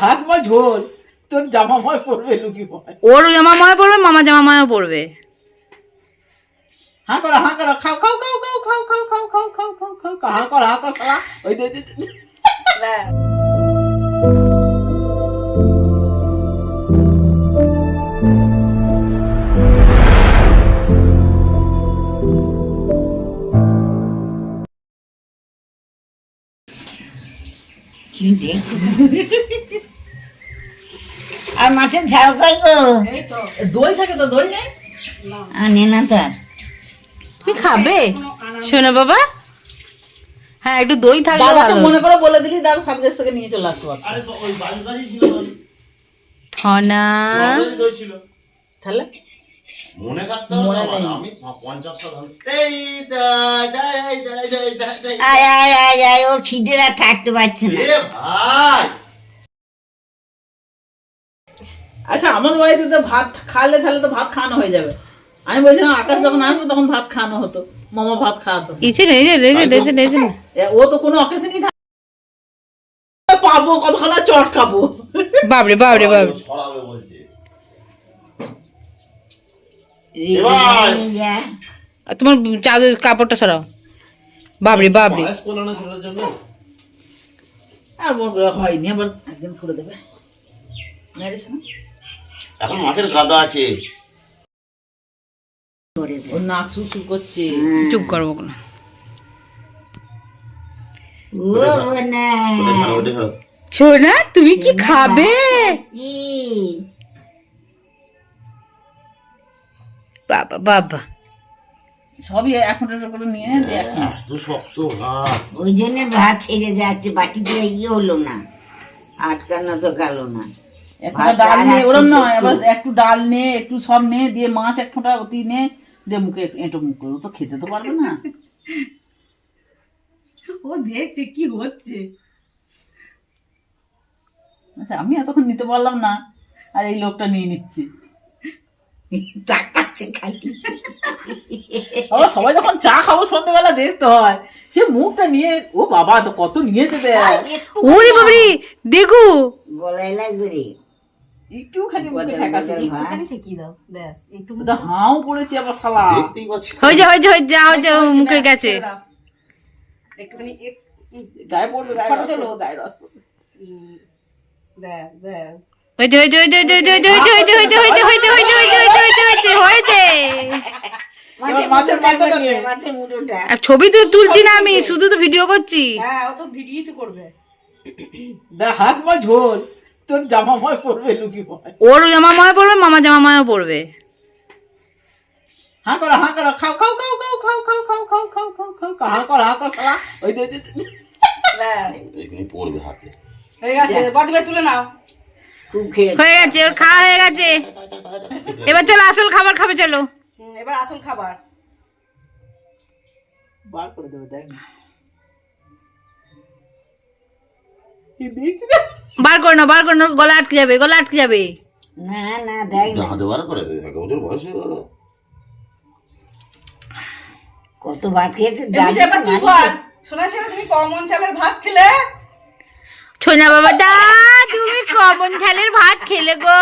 হাত মা ঝোল তোর জামা ময় পড়বে লুকি ওর জামাময় পড়বে মামা জামা ময়ও পড়বে হাঁ করো হাঁ করো খাও খাও খাও খাও খাও খাও খাও খাও খাও খাও খাও খাও হাঁ করো হাঁ করো সালা ওই কি দেখছি আর মাছের ঝাল খাই গো? দই থাকে তো দই নেই? আনে না তার তুমি খাবে? শোনো বাবা। হ্যাঁ একটু দই থাকলে ভালো। মনে করে বলে দিলি দাদা সাত গাছ থেকে নিয়ে চলে আসব। থনা তাহলে? মনে থাকতে হবে আমার। আমি পঞ্চাশটা ধান এই। আয় আয় আয় আয় ওর খিদে আর থাকতে পারছে না। এ ভাই! আচ্ছা আমার বাড়িতে তো ভাত খালে তাহলে তো ভাত খাওয়ানো হয়ে যাবে। আমি বলছিলাম আকাশ যখন আসবে তখন ভাত খাওয়ানো হতো। মামা ভাত খাওয়াতো। ইচ্ছে নেই ও তো কোনো অকেশনই থাকে পাবো কতখানা চট খাব। বাবরে বাবরে বাবরে ছড়াবে বলছে। তোমার চাঁদের কাপড়টা সরাও বাবরে বাবরে পায়েস করল না ছেলের জন্য? আর হয়নি আবার একদিন করে দেবে। এখন মাছের গাদা আছে। ওর নাক সুসু করছে। চুপ করব না। ও ছোনা তুমি কি খাবে? বাবা বাবা। সবই এক ফোঁটা করে নিয়ে দিয়ে একসঙ্গে। এত শক্ত ভাত ওই জন্য ভাত ছেড়ে যাচ্ছে বাটিতে ইয়ে হলো না আটকানো তো গেল না। একটু ডাল নিয়ে একটু ওরম নয় ছোট্ট। এবার একটু ডাল নিয়ে একটু সব নিয়ে দিয়ে মাছ এক ফোঁটা অতি নিয়ে দিয়ে মুখে এঁটো মুখ করে তো খেতে তো পারবে না। ও দেখছে কি হচ্ছে। আচ্ছা, আমি এতক্ষণ নিতে পারলাম না আর এই লোকটা নিয়ে নিচ্ছে। তাকাচ্ছে খালি। আবার সবাই যখন চা খাব সন্ধ্যেবেলা দেখতে হয়। সে মুখটা নিয়ে ও বাবা তো কত নিয়েছে দেখ ওরে বাবরি দেখো। গলায় লাগবে রে। একটুখানি মুখে গজাল ঠেকাছে গজাল ঠেকিয়ে দাও ব্যাস একটু তা হাও পড়েছে আবার শালা। দেখতেই পাচ্ছি হয়ে যা হয়ে যা হয়ে যা হয়ে যা মুখে গেছে। ছেড়ে দাও। একটুখানি গায়ে পড়বে গায়ে ফটো রস তোলো। পড়বে, গায়ে রস পড়বে। ব্যাস ব্যাস। হয়ে হয়ে হয়ে হয়ে হয়ে হয়ে হয়ে হয়ে হয়ে হয়ে হয়ে হয়ে যা হয়ে যা হয়ে যা হয়ে যা মাছের মাছের মুড়োটা মাথাটা নিয়ে, নিয়ে। মাছের মুড়োটা আর ছবি তো তুলছি না আমি শুধু তো ভিডিও করছি হ্যাঁ ও তো ভিডিও তো করবে দা হাত মা ঝোল তোর জামা ময় পড়বে লুকি ওর জামা ময় পড়বে মামা জামা ময়ও পড়বে হাঁ করো হাঁ করো খাও খাও খাও খাও খাও খাও খাও খাও খাও খাও খাও খাও হাঁ করো হাঁ করো শালা ওই দে দে, দে, দে। ব্যাস এখানে পড়বে হাতে হয়ে তুলে নাও হয়ে গেছে ওর খাওয়া হয়ে গেছে। এবার চলো আসল খাবার খাবে চলো। এবার আসল খাবার। বার করে দেবে দেখ বার করে না বার করে না গলা আটকে যাবে গলা আটকে যাবে। না না দেখ না। হাতে বার করে এক বছর বয়স হয়ে গেল। কত ভাত খেয়েছে শোনা ছিল তুমি কমন চালের ভাত খেলে? ছোনা বাবা দা তুমি কমন ঝালের ভাত খেলে গো।